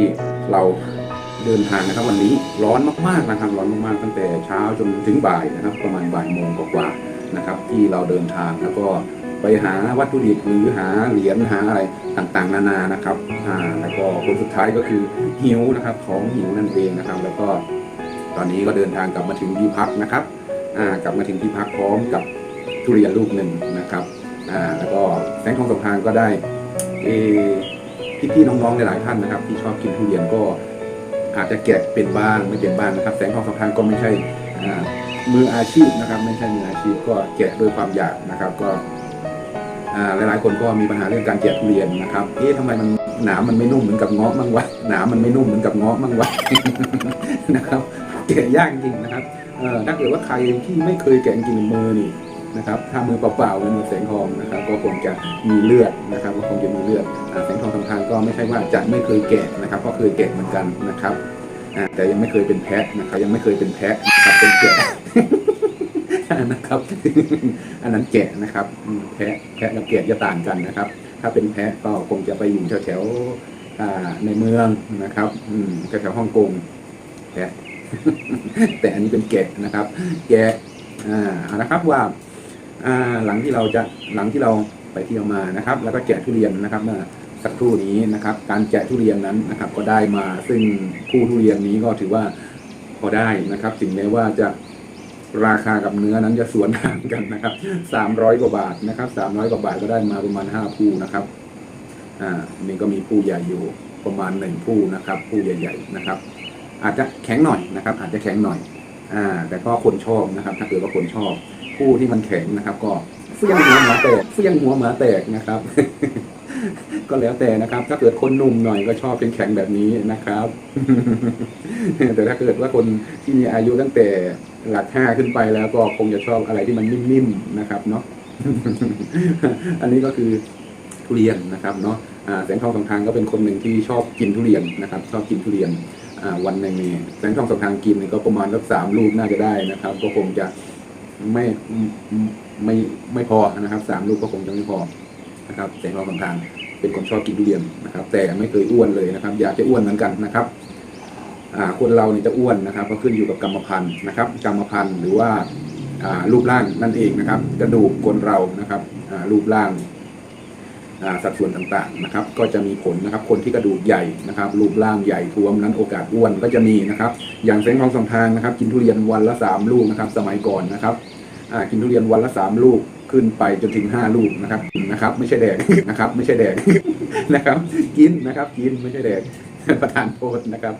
ที่เราเดินทางนะครับวันนี้ร้อนมากๆนะครับร้อนมากๆตั้งแต่เช้าจนถึงบ่ายนะครับ ประมาณบ่ายโมงกว่าๆนะครับ ที่เราเดินทางแล้วก็ไปหาวัตถุดิบหรือหาเหรียญหาอะไรต่างๆ นานานะครับอ่าแล้วก็ผลสุดท้ายก็คือหิวนะครับของหิวนั่นเองนะครับ แล้วก็ตอนนี้ก็เดินทางกลับมาถึงที่พักนะครับอ่ากลับมาถึงที่พักพร้อมกับทุเรียนลูกหนึ่งนะครับอ่าแล้วก็แสงทองสำพานก็ได้เอ พี่ๆน้องๆหลายๆท่านนะครับ ที่ชอบกินทุเรียนก็อาจจะแกะเป็นบ้างไม่เป็นบ้างนะครับ แสงทองสำพานก็ไม่ใช่มืออาชีพนะครับ ไม่ใช่มืออาชีพก็แกะด้วยความอยากนะครับก็หลายๆคนก็มีปัญหาเรื่องการแกะทุเรียนนะครับเอ๊ะทำไมมันหนามมันไม่นุ่มเหมือนกับเงาะมั่งวะหนามมันไม่นุ่มเหมือนกับเงาะมั่งวะนะครับแกะยากจริงนะครับถ้าเกิดว่าใครที่ไม่เคยแกะจริงมือนี่ นะครับ ถ้ามือเปล่าๆเหมือแสงทองนะครับ ก็คงจะมีเลือดนะครับ ก็คงจะมีเลือดแสงทองทำทางก็ไม่ใช่ว่าจะไม่เคยแกะนะครับ ก็เคยแกะเหมือนกันนะครับแต่ยังไม่เคยเป็นแพะนะครับ ยังไม่เคยเป็นแพะนะครับเป็นแกะนะครับ อันนั้นแกะนะครับ แพะแพะกับแกะจะต่างกันนะครับ ถ้าเป็นแพะก็คงจะไปอยู่แถวๆในเมืองนะครับแถวๆฮ่องกงแพะแต่อันนี้เป็นแกะนะครับ แกะอ่านะครับว่า หลังที่เราจะหลังที่เราไปเที่ยวมานะครับ แล้วก็แกทุเรียนนะครับเมื่อสักครู่นี้นะครับ การแกทุเรียนนั้นนะครับ ก็ได้มาซึ่งผู้ทุเรียนนี้ก็ถือว่าพอได้นะครับถึงแม้ว่าจะราคากับเนื้อนั้นจะสวนทางกันนะครับสามร้อยกว่าบาทนะครับสามร้อยกว่าบาทก็ได้มาประมาณห้าผู้นะครับ อ่านี่ก็มีผู้ใหญ่อยู่ประมาณหนึ่งผู้นะครับผู้ใหญ่ๆนะครับ อาจจะแข็งหน่อยนะครับ อาจจะแข็งหน่อย อ่า แต่ก็คนชอบนะครับ ถ้าเกิดว่าคนชอบ ผู้ที่มันแข็งนะครับ ก็เฟี้ยงหัวหมาแตกเฟี้ยงหัวหมาแตกนะครับ ก็แล้วแต่นะครับ ถ้าเกิดคนหนุ่มหน่อยก็ชอบเป็นแข็งแบบนี้นะครับ แต่ถ้าเกิดว่าคนที่มีอายุตั้งแต่หลักห้าขึ้นไปแล้วก็คงจะชอบอะไรที่มันนิ่มๆนะครับเนาะอันนี้ก็คือทุเรียนนะครับเนาะแสงทองสองทางก็เป็นคนหนึ่งที่ชอบกินทุเรียนนะครับ ชอบกินทุเรียนวันหนึ่งแสงทองสองทางกินก็ประมาณสักสามลูกน่าจะได้นะครับ ก็คงจะ ไม่ไม่ไม่พอนะครับสามลูกก็คงจะไม่พอนะครับแสงทองสองทางเป็นคนชอบกินทุเรียนนะครับ แต่ไม่เคยอ้วนเลยนะครับ อยากจะอ้วนเหมือนกันนะครับอ่าคนเราเนี่ยจะอ้วนนะครับ ก็ขึ้นอยู่กับกรรมพันธุ์นะครับ กรรมพันธุ์หรือว่าอ่ารูปร่างนั่นเองนะครับ กระดูกคนเรานะครับอ่ารูปร่าง สัดส่วนต่างๆนะครับก็จะมีผลนะครับคนที่กระดูกใหญ่นะครับรูปร่างใหญ่ท้วมนั้นโอกาสอ้วนก็จะมีนะครับอย่างแสงทองสองทางนะครับ กินทุเรียนวันละสามลูกนะครับสมัยก่อนนะครับกินทุเรียนวันละสามลูกขึ้นไปจนถึงห้าลูกนะครับนะครับ ไม่ใช่แดกนะครับ ไม่ใช่แดกนะครับ กินนะครับกินไม่ใช่แดกประธานโทษนะครับ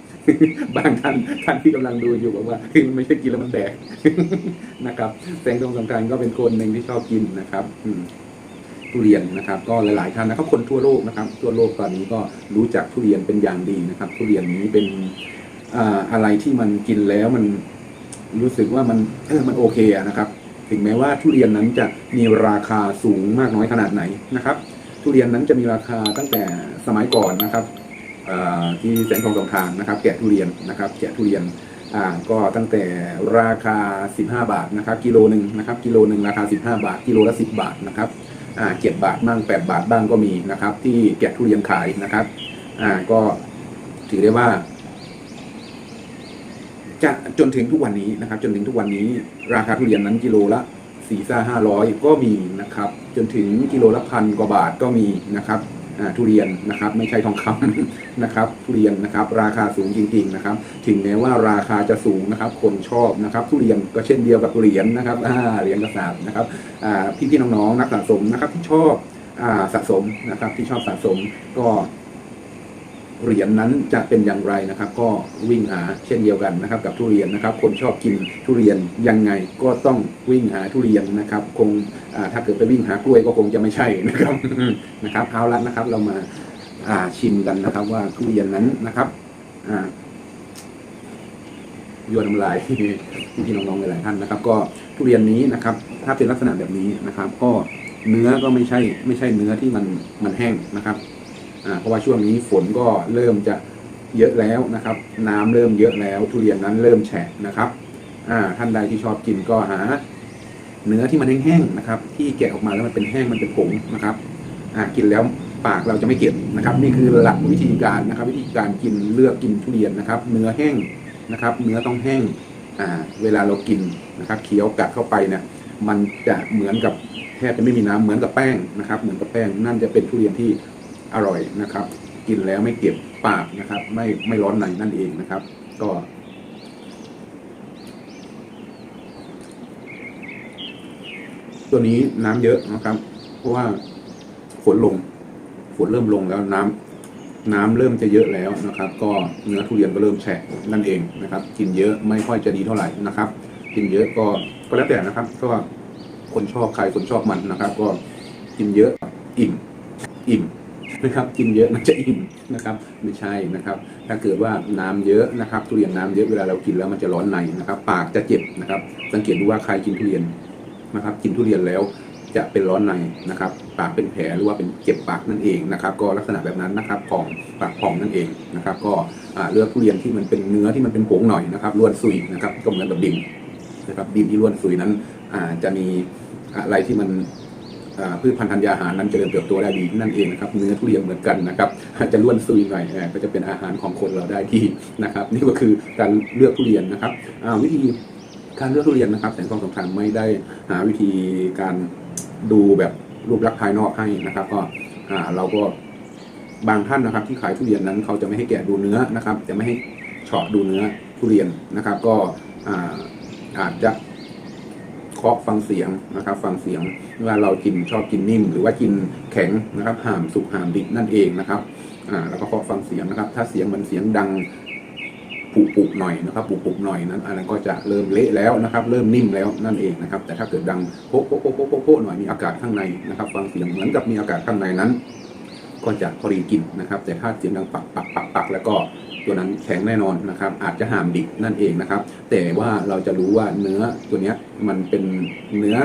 บางท่านท่านที่กำลังดูอยู่บอกว่ามันไม่ใช่กินแล้วมันแดกนะครับแสงดวงสำคัญก็เป็นคนหนึ่งที่ชอบกินนะครับอื ทุเรียนนะครับ ก็หลาย ๆ ท่านนะครับคนทั่วโลกนะครับ ทั่วโลกตอนนี้ก็รู้จักทุเรียนเป็นอย่างดีนะครับ ทุเรียนนี้เป็นอะไรที่มันกินแล้วมันรู้สึกว่ามันเออมันโอเคนะครับ ถึงแม้ว่าทุเรียนนั้นจะมีราคาสูงมากน้อยขนาดไหนนะครับ ทุเรียนนั้นจะมีราคาตั้งแต่สมัยก่อนนะครับที่แสงทองสองทางนะครับ แกะทุเรียนนะครับแกะทุเรียนก็ตั้งแต่ราคา 15 บาทนะครับ กิโลหนึ่งนะครับ กิโลหนึ่งราคา 15 บาท กิโลละ 10 บาทนะครับ เจ็ดบาทบ้าง8บาทบ้างก็มีนะครับ ที่แกะทุเรียนขายนะครับ อ่าก็ถือได้ว่าจะจนถึงทุกวันนี้นะครับ จนถึงทุกวันนี้ ราคาทุเรียนนั้นกิโลละสี่ซ่าห้าร้อยก็มีนะครับ จนถึงกิโลละพันกว่าบาทก็มีนะครับ ทุเรียนนะครับไม่ใช่ทองคำนะครับทุเรียนนะครับราคาสูงจริงๆนะครับถึงแม้ว่าราคาจะสูงนะครับคนชอบนะครับทุเรียนก็เช่นเดียวกับเหรียญนะครับเหรียญกระสาบนะครับพี่ๆน้องๆนักสะสมนะครับที่ชอบสะสมนะครับที่ชอบสะสมก็ เหรียญนั้นจะเป็นอย่างไรนะครับ ก็วิ่งหาเช่นเดียวกันนะครับ กับทุเรียนนะครับ คนชอบกินทุเรียนยังไงก็ต้องวิ่งหาทุเรียนนะครับ คงถ้าเกิดไปวิ่งหากล้วยก็คงจะไม่ใช่นะครับนะครับเอาละนะครับ เรามาชิมกันนะครับ ว่าทุเรียนนั้นนะครับอ่าโยนน้ำลายพี่น้องๆหลายท่านนะครับ ก็ทุเรียนนี้นะครับ ถ้าเป็นลักษณะแบบนี้นะครับ ก็เนื้อก็ไม่ใช่ ไม่ใช่เนื้อที่มันมันแห้งนะครับ เพราะว่าช่วงนี้ฝนก็เริ่มจะเยอะแล้วนะครับ น้ำเริ่มเยอะแล้วทุเรียนนั้นเริ่มแฉะนะครับท่านใดที่ชอบกินก็หา เนื้อที่มันแห้งๆนะครับ ที่แกะออกมาแล้วมันเป็นแห้งมันเป็นผงนะครับกินแล้วปากเราจะไม่เก็บนะครับ นี่คือหลักวิธีการนะครับ วิธีการกินเลือกกินทุเรียนนะครับ เนื้อแห้งนะครับ เนื้อต้องแห้งเวลาเรากินนะครับเคี้ยวกัดเข้าไปเนี่ยมันจะเหมือนกับแทบจะไม่มีน้ำเหมือนกับแป้งนะครับ เหมือนกับแป้งนั่นจะเป็นทุเรียนที่ อร่อยนะครับ กินแล้วไม่เก็บปากนะครับ ไม่ไม่ร้อนในนั่นเองนะครับ ก็ตัวนี้น้ำเยอะนะครับ เพราะว่าฝนลงฝนเริ่มลงแล้วน้ำน้ำเริ่มจะเยอะแล้วนะครับ ก็เนื้อทุเรียนก็เริ่มแฉะนั่นเองนะครับ กินเยอะไม่ค่อยจะดีเท่าไหร่นะครับ กินเยอะก็ก็แล้วแต่นะครับ ก็คนชอบใครคนชอบมันนะครับ ก็กินเยอะอิ่มอิ่ม นะครับ กินเยอะมันจะอิ่มนะครับ ไม่ใช่นะครับ ถ้าเกิดว่าน้ำเยอะนะครับทุเรียนน้ำเยอะเวลาเรากินแล้วมันจะร้อนในนะครับ ปากจะเจ็บนะครับ สังเกตดูว่าใครกินทุเรียนนะครับ กินทุเรียนแล้วจะเป็นร้อนในนะครับ ปากเป็นแผลหรือว่าเป็นเจ็บปากนั่นเองนะครับ ก็ลักษณะแบบนั้นนะครับผองปากผองนั่นเองนะครับ ก็เลือกทุเรียนที่มันเป็นเนื้อที่มันเป็นผงหน่อยนะครับล้วนซุยนะครับก็เหมือนกับดินนะครับดินที่ล้วนซุยนั้นอาจะมีอะไรที่มัน พืชพันธุ์ธัญญาหารนั้นเจริญเติบโตได้ดีนั่นเองนะครับเนื้อทุเรียนเหมือนกันนะครับอาจจะล้วนซุยหน่อยก็จะเป็นอาหารของคนเราได้ที่นะครับ นี่ก็คือการเลือกทุเรียนนะครับวิธีการเลือกทุเรียนนะครับแสงทองสำคัญไม่ได้หาวิธีการดูแบบรูปลักษณ์ภายนอกให้นะครับ ก็เราก็บางท่านนะครับ ที่ขายทุเรียนนั้นเขาจะไม่ให้แกะดูเนื้อนะครับ จะไม่ให้เฉาะดูเนื้อทุเรียนนะครับ ก็อาจจะ เคาะฟังเสียงนะครับ ฟังเสียงว่าเรากินชอบกินนิ่ม หรือว่ากินแข็งนะครับห่ามสุกห่ามดิบนั่นเองนะครับอ่าแล้วก็เคาะฟังเสียงนะครับ ถ้าเสียงมันเสียงดังปุปุหน่อยนะครับปุปุหน่อยนั้นอันนั้นก็จะเริ่มเละแล้วนะครับ เริ่มนิ่มแล้วนั่นเองนะครับ แต่ถ้าเกิดดังโป๊ะโป๊ะโป๊ะโป๊ะโป๊ะโป๊ะหน่อยมีอากาศข้างในนะครับ ฟังเสียงเหมือนกับมีอากาศข้างในนั้น ก็จะพอดีกินนะครับ แต่ถ้าเสียงดังปักปักปักปักแล้วก็ ตัวนั้นแข็งแน่นอนนะครับ อาจจะหามดิบนั่นเองนะครับ แต่ว่าเราจะรู้ว่าเนื้อตัวนี้มันเป็นเนื้อ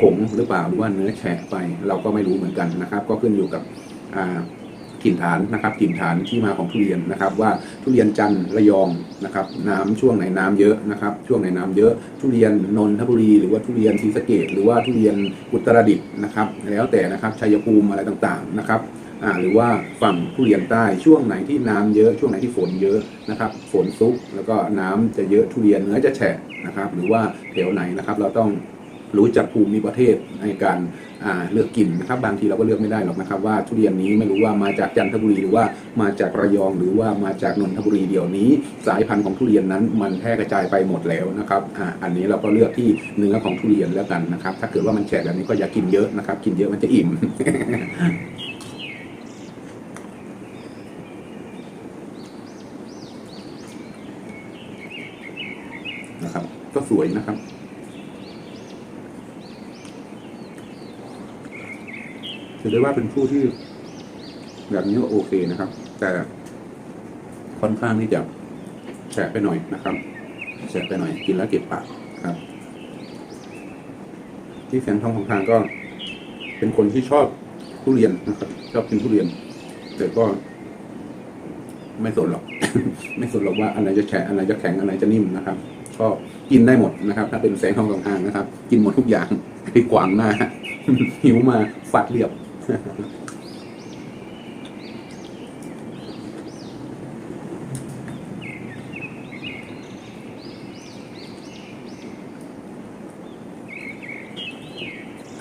ผงหรือเปล่าหรือว่าเนื้อแฉะไป เราก็ไม่รู้เหมือนกันนะครับ ก็ขึ้นอยู่กับอ่าถิ่นฐานนะครับถิ่นฐานที่มาของทุเรียนนะครับ ว่าทุเรียนจันทร์ระยองนะครับ น้ำช่วงไหนน้ำเยอะนะครับ ช่วงไหนน้ำเยอะ ทุเรียนนนทบุรี หรือว่าทุเรียนศรีสะเกดหรือว่าทุเรียนอุตรดิตถ์นะครับ แล้วแต่นะครับชัยภูมิอะไรต่างๆนะครับ หรือว่าฝั่งทุเรียนใต้ช่วงไหนที่น้ำเยอะช่วงไหนที่ฝนเยอะนะครับฝนซุกแล้วก็น้ำจะเยอะทุเรียนเนื้อจะแฉะนะครับ หรือว่าแถวไหนนะครับ เราต้องรู้จักภูมิประเทศในการาเลือกกินนะครับ บางทีเราก็เลือกไม่ได้หรอกนะครับ ว่าทุเรียนนี้ไม่รู้ว่ามาจากจันทบุรีหรือว่ามาจากระยองหรือว่ามาจากนนทบุรีเดี๋ยวนี้ สายพันธุ์ของทุเรียนนั้นมันแพร่กระจายไปหมดแล้วนะครับอ่าอันนี้เราก็เลือกที่เนื้อของทุเรียนแล้วกันนะครับ ถ้าเกิดว่ามันแฉะแบบนี้ก็อย่ากินเยอะนะครับ กินเยอะมันจะอิ่ม นะครับ ก็ สวยนะครับถือได้ว่าเป็นผู้ที่ แบบนี้ก็โอเคนะครับ แต่ค่อนข้างที่จะแฉะไปหน่อยนะครับแฉะไปหน่อย กินแล้วเก็บปากครับ ที่แสงทองของทางก็ เป็นคนที่ชอบทุเรียนนะครับ ชอบกินทุเรียน แต่ก็ไม่สนหรอก ไม่สนหรอกว่าอันไหนจะแฉะอันไหนจะแข็งอันไหนจะนิ่มนะครับ ก็กินได้หมดนะครับ ถ้าเป็นแสงทองของทางนะครับ กินหมดทุกอย่างไปกวางหน้า หิวมาฟัดเรียบ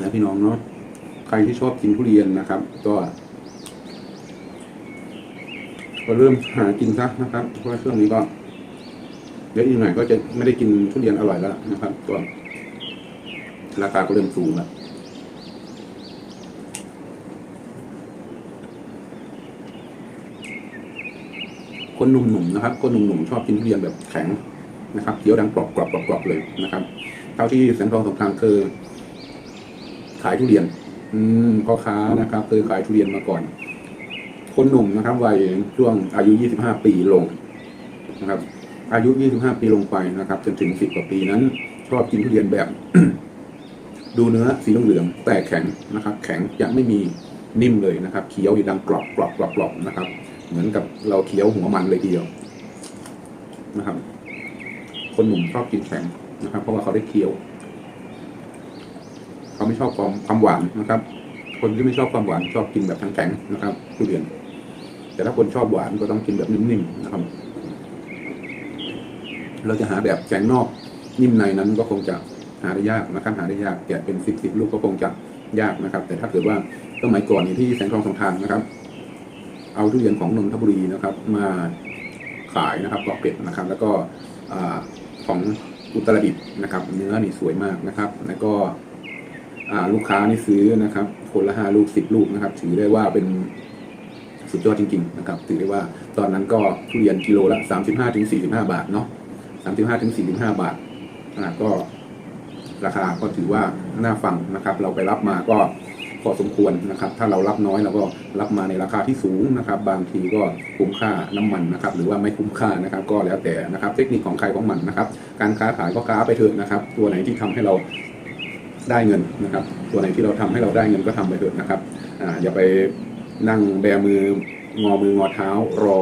นะพี่น้องเนาะใครที่ชอบกินทุเรียนนะครับ ก็ก็เริ่มหากินซะนะครับเพราะว่าช่วงนี้ก็ ดี๋ยวอีกหน่อยก็จะไม่ได้กินทุเรียนอร่อยแล้วนะครับก็ราคาก็เริ่มสูงแล้วคนหนุ่มๆนะครับ คนหนุ่มๆชอบกินทุเรียนแบบแข็งนะครับเคี้ยวดังกรอบๆกรอบเลยนะครับ เท่าที่แสงทองสงครามเคยขายทุเรียน อืมพ่อค้านะครับเคยขายทุเรียนมาก่อน คนหนุ่มนะครับวัยช่วงอายุ 25 ปีลงนะครับ อายุ 25 ปีลงไปนะครับ จนถึง 10 กว่าปีนั้น ชอบกินทุเรียนแบบ ดูเนื้อสีเหลืองแต่แข็งนะครับ แข็งจะไม่มีนิ่มเลยนะครับเคี้ยวอยู่ดังกรอบกรอบกรอบกรอบนะครับ เหมือนกับเราเคี้ยวหัวมันเลยทีเดียวนะครับ คนหนุ่มชอบกินแข็งนะครับ เพราะว่าเขาได้เคี้ยวเขาไม่ชอบความความหวานนะครับ คนที่ไม่ชอบความหวานชอบกินแบบแข็งๆนะครับทุเรียน แต่ถ้าคนชอบหวานก็ต้องกินแบบนิ่มๆนะครับ เราจะหาแบบแข็งนอกนิ่มในนั้นก็คงจะหาได้ยากนะครับหาได้ยากแกะเป็นสิบสิบลูกก็คงจะยากนะครับ แต่ถ้าเกิดว่าสมัยก่อนนี่ที่แสงทองสองทางนะครับ เอาทุเรียนของนนทบุรีนะครับ มาขายนะครับเกาะเป็ดนะครับ แล้วก็อของอุตรดิตถ์นะครับ เนื้อนี่สวยมากนะครับ แล้วก็ลูกค้านี่ซื้อนะครับ คนละห้าลูกสิบลูกนะครับ ถือได้ว่าเป็นสุดยอดจริง ๆ นะครับ ถือได้ว่าตอนนั้นก็ทุเรียนกิโลละสามสิบห้าถึงสี่สิบห้าบาทเนาะ สามสิบห้าถึงสี่สิบห้าบาทอ่าก็ราคาก็ถือว่าน่าฟังนะครับ เราไปรับมาก็พอสมควรนะครับ ถ้าเรารับน้อยเราก็รับมาในราคาที่สูงนะครับ บางทีก็คุ้มค่าน้ำมันนะครับ หรือว่าไม่คุ้มค่านะครับ ก็แล้วแต่นะครับ เทคนิคของใครของมันนะครับ การค้าขายก็ค้าไปเถอะนะครับ ตัวไหนที่ทำให้เราได้เงินนะครับ ตัวไหนที่เราทำให้เราได้เงินก็ทำไปเถอะนะครับอ่าอย่าไปนั่งแบมืองอมืองอเท้ารอ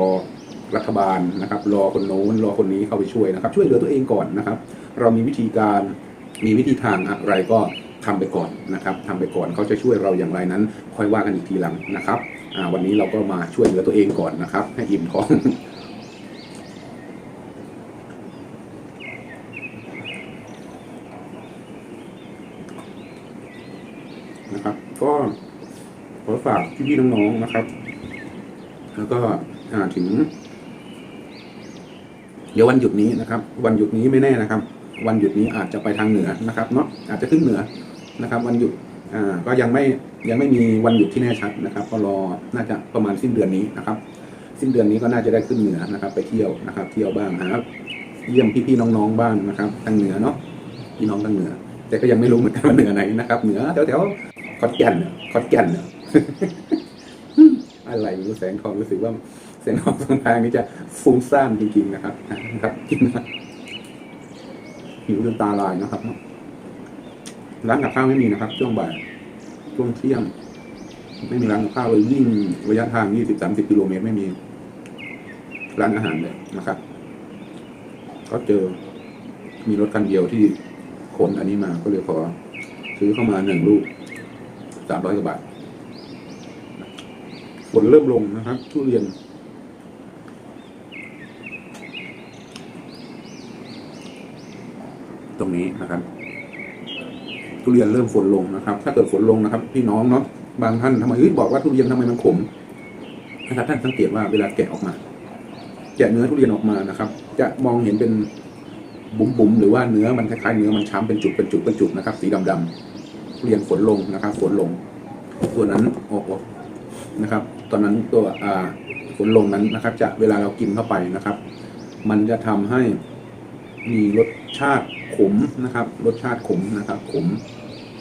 รัฐบาลนะครับ รอคนโน้นรอคนนี้เข้าไปช่วยนะครับ ช่วยเหลือตัวเองก่อนนะครับ เรามีวิธีการมีวิธีทางอะไรก็ทำไปก่อนนะครับทำไปก่อนเขาจะช่วยเราอย่างไรนั้น ค่อยว่ากันอีกทีหลังนะครับวันนี้เราก็มาช่วยเหลือตัวเองก่อนนะครับ ให้อิ่มท้องนะครับ ก็ขอฝากพี่ๆน้องๆนะครับ แล้วก็ถึง เดี๋ยววันหยุดนี้นะครับ วันหยุดนี้ไม่แน่นะครับ วันหยุดนี้อาจจะไปทางเหนือนะครับเนาะอาจจะขึ้นเหนือนะครับ วันหยุดอ่าก็ยังไม่ยังไม่มีวันหยุดที่แน่ชัดนะครับ ก็รอน่าจะประมาณสิ้นเดือนนี้นะครับ สิ้นเดือนนี้ก็น่าจะได้ขึ้นเหนือนะครับ ไปเที่ยวนะครับ เที่ยวบ้างหาเยี่ยมพี่ๆน้องๆบ้างนะครับทางเหนือเนาะพี่น้องทางเหนือ แต่ก็ยังไม่รู้เหมือนกันว่าเหนือไหนนะครับเหนือแถวๆขอนแก่นขอนแก่นเนี่ยอะไรไม่รู้แสงทองรู้สึกว่า แสงทองตรงทางนี้จะฟุ้งซ่านจริงๆนะครับนะครับกินนะหิวจนตาลายนะครับร้านกับข้าวไม่มีนะครับ ช่วงบ่ายช่วงเที่ยงไม่มีร้านกับข้าวเลยวิ่งระยะทางยี่สิบสามสิบกิโลเมตรไม่มี ร้านอาหารเลยนะครับ ก็เจอมีรถคันเดียวที่ขนอันนี้มาก็เลยขอ ซื้อเข้ามาหนึ่งลูกสามร้อยกว่าบาทฝนเริ่มลงนะครับทุเรียน ตรงนี้นะครับ ทุเรียนเริ่มฝนลงนะครับ ถ้าเกิดฝนลงนะครับ พี่น้องเนาะบางท่านทำไมบอกว่าทุเรียนทำไมมันขมนะครับท่านสังเกตว่าเวลาแกะออกมา แกะเนื้อทุเรียนออกมานะครับ จะมองเห็นเป็นบุ๋มๆหรือว่าเนื้อมันคล้ายๆเนื้อมันช้ำเป็นจุดเป็นจุดเป็นจุดนะครับ สีดำๆทุเรียนฝนลงนะครับ ฝนลง ตัวนั้นโอ้โหนะครับ ตอนนั้นตัวอ่าฝนลงนั้นนะครับ จะเวลาเรากินเข้าไปนะครับ มันจะทำให้มีรสชาติ ขมนะครับ รสชาติขมนะครับขม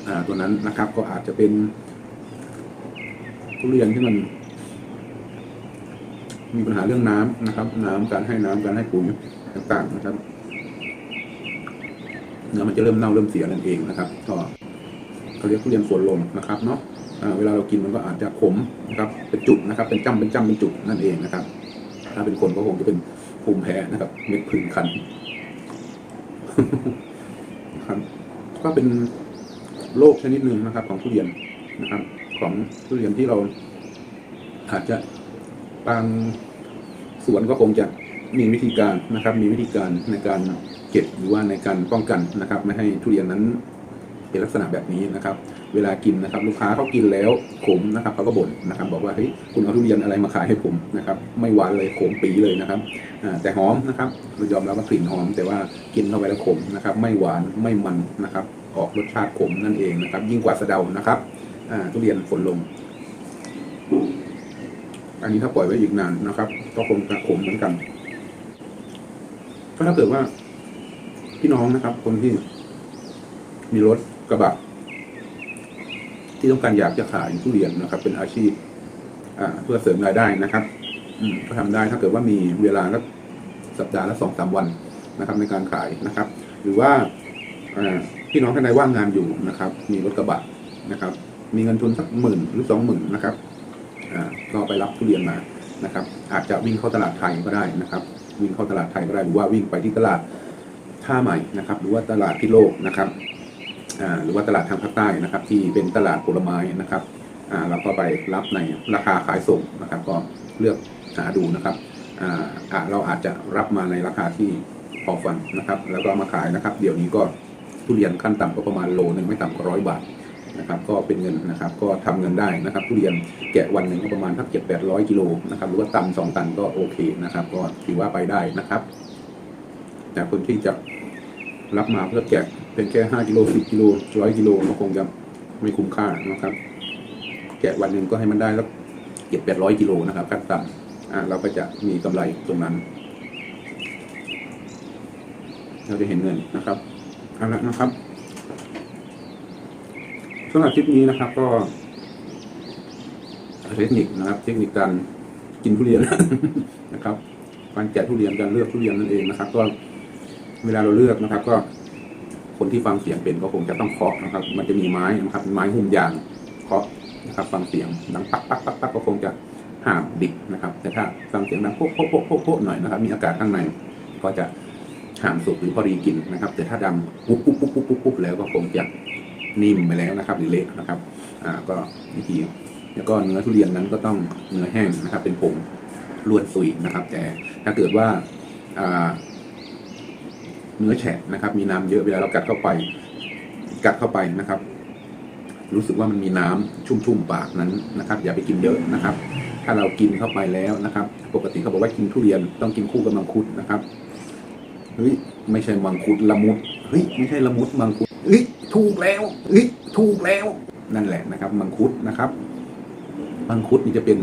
อ่าตัวนั้นนะครับ ก็อาจจะเป็นทุเรียนที่มัน มีปัญหาเรื่องน้ำนะครับ น้ำการให้น้ำการให้ปุ๋ยต่างๆนะครับเนื้อมันจะเริ่มเน่าเริ่มเสียนั่นเองนะครับ ก็เขาเรียกทุเรียนฝนลงนะครับเนาะเวลาเรากินมันก็อาจจะขมนะครับ เป็นจุดนะครับ เป็นจ้ำเป็นจ้ำเป็นจุดนั่นเองนะครับ ถ้าเป็นคนก็คงจะเป็นภูมิแพ้นะครับเม็ดผื่นคัน นะครับก็เป็นโรคชนิดหนึ่งนะครับ ของทุเรียนนะครับ ของทุเรียนที่เรา อาจจะบางสวนก็คงจะมีวิธีการนะครับ มีวิธีการในการเก็บหรือว่าในการป้องกันนะครับ ไม่ให้ทุเรียนนั้น เป็นลักษณะแบบนี้นะครับ เวลากินนะครับ ลูกค้าเขากินแล้วขมนะครับเขาก็บ่นนะครับ บอกว่าเฮ้ยคุณเอาทุเรียนอะไรมาขายให้ผมนะครับไม่หวานเลยขมปีเลยนะครับแต่หอมนะครับเรายอมรับว่ากลิ่นหอม แต่ว่ากินเข้าไปแล้วขมนะครับ ไม่หวานไม่มันนะครับ ออกรสชาติขมนั่นเองนะครับ ยิ่งกว่าสะเดานะครับทุเรียนฝนลง อันนี้ถ้าปล่อยไว้อีกนานนะครับ ก็คงจะขมเหมือนกันก็ถ้าเกิดว่าพี่น้องนะครับ คนที่มีรถ กระบะที่ต้องการอยากจะขายทุเรียนนะครับ เป็นอาชีพ อ่า เพื่อเสริมรายได้นะครับ อืมก็ทำได้ถ้าเกิดว่ามีเวลาก็สัปดาห์ละสองสามวันนะครับ ในการขายนะครับ หรือว่าอ่าพี่น้องท่านใดว่างงานอยู่นะครับ มีรถกระบะนะครับ มีเงินทุนสักหมื่นหรือสองหมื่นนะครับอ่าก็ไปรับทุเรียนมานะครับ อาจจะวิ่งเข้าตลาดไทยก็ได้นะครับ วิ่งเข้าตลาดไทยก็ได้หรือว่าวิ่งไปที่ตลาดท่าใหม่นะครับ หรือว่าตลาดที่โลกนะครับ หรือว่าตลาดทางภาคใต้นะครับ ที่เป็นตลาดผลไม้นะครับเราก็ไปรับในราคาขายส่งนะครับ ก็เลือกหาดูนะครับเราอาจจะรับมาในราคาที่พอฟังนะครับ แล้วก็มาขายนะครับ เดี๋ยวนี้ก็ทุเรียนขั้นต่ำก็ประมาณโลหนึ่งไม่ต่ำกว่าร้อยบาทนะครับก็เป็นเงินนะครับก็ทำเงินได้นะครับ ทุเรียนแกะวันหนึ่งก็ประมาณทักเจ็ดแปดร้อยกิโลนะครับหรือว่าตันสองตันก็โอเคนะครับ ก็ถือว่าไปได้นะครับ แต่คนที่จะรับมาเพื่อแกะ เป็นแค่ห้ากิโลสิบกิโลร้อยกิโลก็คงจะไม่คุ้มค่านะครับ แกะวันหนึ่งก็ให้มันได้แล้วเจ็ดแปดร้อยกิโลนะครับขั้นต่ำอะเราก็จะมีกำไรตรงนั้น เราจะเห็นเงินนะครับเอาละนะครับสำหรับคลิปนี้นะครับก็เทคนิคนะครับ เทคนิคการกินทุเรียนนะครับ การแกะทุเรียนการเลือกทุเรียนนั่นเองนะครับ ก็เวลาเราเลือกนะครับ ก็ คนที่ฟังเสียงเป็นก็คงจะต้องเคาะนะครับ มันจะมีไม้นะครับไม้หุ้มยางเคาะนะครับฟังเสียงดังปักปักปักปักก็คงจะห้ามดิบนะครับ แต่ถ้าฟังเสียงดังโป๊ะโป๊ะโป๊ะโป๊ะโป๊ะหน่อยนะครับ มีอากาศข้างในก็จะห่ามสุกหรือพอดีกินนะครับ แต่ถ้าดำปุ๊บปุ๊บปุ๊บปุ๊บปุ๊บปุ๊บแล้วก็คงจะนิ่มไปแล้วนะครับหรือเละนะครับ อ่าก็วิธีแล้วก็เนื้อทุเรียนนั้นก็ต้องเนื้อแห้งนะครับ เป็นผงลวนสุยนะครับ แต่ถ้าเกิดว่าอ่า เนื้อแฉะนะครับ มีน้ำเยอะเวลาเรากัดเข้าไป กัดเข้าไปนะครับ รู้สึกว่ามันมีน้ำชุ่มๆปากนั้นนะครับ อย่าไปกินเยอะนะครับ ถ้าเรากินเข้าไปแล้วนะครับ ปกติเขาบอกว่ากินทุเรียนต้องกินคู่กับมังคุดนะครับเฮ้ยไม่ใช่มังคุดละมุดเฮ้ยไม่ใช่ละมุดมังคุดเฮ้ยถูกแล้วเฮ้ยถูกแล้วนั่นแหละนะครับ มังคุดนะครับ มังคุดนี่จะเป็น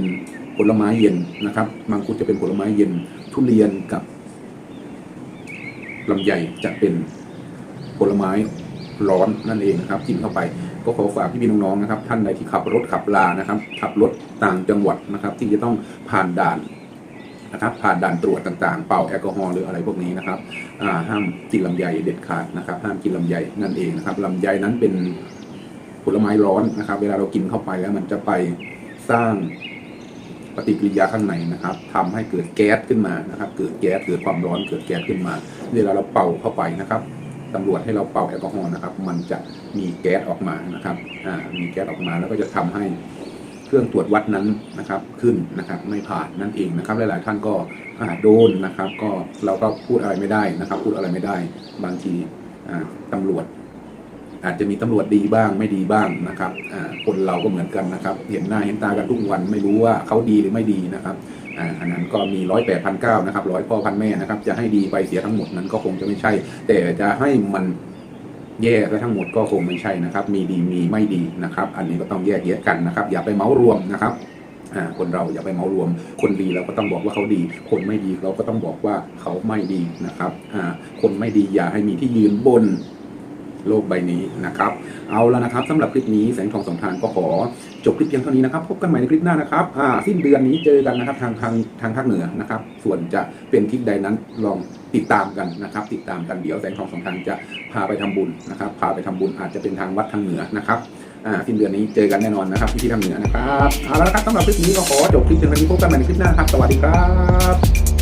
ผลไม้เย็นนะครับ มังคุดจะเป็นผลไม้เย็น ทุเรียนกับ ลำไยจะเป็นผลไม้ร้อนนั่นเองนะครับกินเข้าไป ก็ขอฝากพี่พี่น้องๆนะครับ ท่านใดที่ขับรถขับลานะครับ ขับรถต่างจังหวัดนะครับ ที่จะต้องผ่านด่านนะครับผ่านด่านตรวจต่างๆ เป่าแอลกอฮอล์หรืออะไรพวกนี้นะครับห้ามกินลำไยเด็ดขาดนะครับ ห้ามกินลำไยนั่นเองนะครับลำไยนั้นเป็นผลไม้ร้อนนะครับ เวลาเรากินเข้าไปแล้วมันจะไปสร้าง ปฏิกิริยาข้างในนะครับทำให้เกิดแก๊สขึ้นมานะครับ เกิดแก๊สเกิดความร้อนเกิดแก๊สขึ้นมาเวลาเราเป่าเข้าไปนะครับตำรวจให้เราเป่าแอลกอฮอล์นะครับ มันจะมีแก๊สออกมานะครับอ่ามีแก๊สออกมาแล้วก็จะทำให้เครื่องตรวจวัดนั้นนะครับขึ้นนะครับ ไม่ผ่านนั่นเองนะครับ หลาย ๆ ท่านก็โดนนะครับ ก็เราก็พูดอะไรไม่ได้นะครับ พูดอะไรไม่ได้ บางทีอ่าตำรวจ อาจจะมีตำรวจดีบ้างไม่ดีบ้างนะครับคนเราก็เหมือนกันนะครับ เห็นหน้าเห็นตากันทุกวันไม่รู้ว่าเขาดีหรือไม่ดีนะครับอันนั้นก็มีร้อยแปดพันเก้านะครับร้อยพ่อพันแม่นะครับ จะให้ดีไปเสียทั้งหมดนั้นก็คงจะไม่ใช่ แต่จะให้มันแย่ซะทั้งหมดก็คงไม่ใช่นะครับ มีดีมีไม่ดีนะครับ อันนี้ก็ต้องแยกแยะกันนะครับ อย่าไปเมารวมนะครับคนเราอย่าไปเมารวม คนดีเราก็ต้องบอกว่าเขาดี คนไม่ดีเราก็ต้องบอกว่าเขาไม่ดีนะครับคนไม่ดีอย่าให้มีที่ยืนบน โลกใบนี้นะครับ เอาแล้วนะครับสำหรับคลิปนี้แสงทองสองทางก็ขอจบคลิปเพียงเท่านี้นะครับ พบกันใหม่ในคลิปหน้านะครับอ่าสิ้นเดือนนี้เจอกันนะครับทางทางทางภาคเหนือนะครับ ส่วนจะเป็นทิศใดนั้นลองติดตามกันนะครับ ติดตามกันเดี๋ยวแสงทองสองทางจะพาไปทำบุญนะครับ พาไปทำบุญอาจจะเป็นทางวัดทางเหนือนะครับอ่าสิ้นเดือนนี้เจอกันแน่นอนนะครับที่ที่ทางเหนือนะครับเอาแล้วนะครับสำหรับคลิปนี้ก็ขอจบคลิปเพียงเท่านี้พบกันใหม่ในคลิปหน้าครับสวัสดีครับ